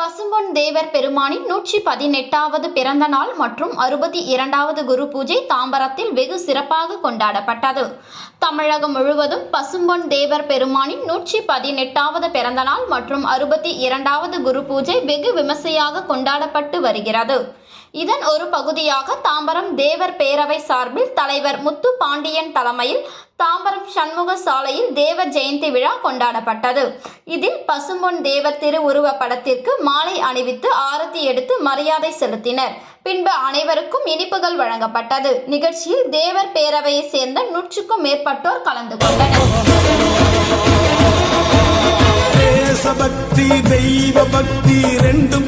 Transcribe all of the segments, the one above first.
பசும்பொன் தேவர் பெருமானின் நூற்றி பதினெட்டாவது பிறந்த நாள் மற்றும் அறுபத்தி இரண்டாவது குரு பூஜை தாம்பரத்தில் வெகு சிறப்பாக கொண்டாடப்பட்டது. தமிழகம் முழுவதும் பசும்பொன் தேவர் பெருமானின் நூற்றி பதினெட்டாவது பிறந்த நாள் மற்றும் அறுபத்தி இரண்டாவது குரு பூஜை வெகு விமர்சையாக கொண்டாடப்பட்டு வருகிறது. இதன் ஒரு பகுதியாக தாம்பரம் தேவர் பேரவை சார்பில் தலைவர் முத்து பாண்டியன் தலைமையில் தாம்பரம் சண்முக சாலையில் தேவ ஜெயந்தி விழா கொண்டாடப்பட்டது. இதில் பசும்பொன் தேவர் திருவுருவ படத்திற்கு மாலை அணிவித்து ஆரத்தி எடுத்து மரியாதை செலுத்தினர். பின்பு அனைவருக்கும் இனிப்புகள் வழங்கப்பட்டது. நிகழ்ச்சியில் தேவர் பேரவையை சேர்ந்த நூற்றுக்கும் மேற்பட்டோர் கலந்து கொண்டனர். தேசபக்தி தெய்வ பக்தி ரெண்டும்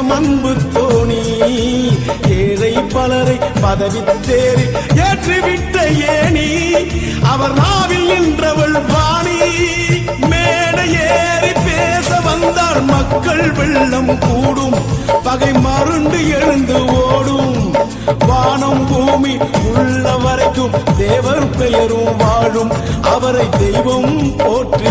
அவர் அன்பு தோணி. ஏழை பலரை பதவி தேறி ஏற்றிவிட்ட ஏணி. அவர் நாவில் நின்றவள் வாணி. மேடை ஏறி பேச வந்தால் மக்கள் வெள்ளம் கூடும். பகை மருண்டு எழுந்து ஓடும். வானம் பூமி உள்ள வரைக்கும் தேவர் பெயரும் வாழும். அவரை தெய்வம் போற்றி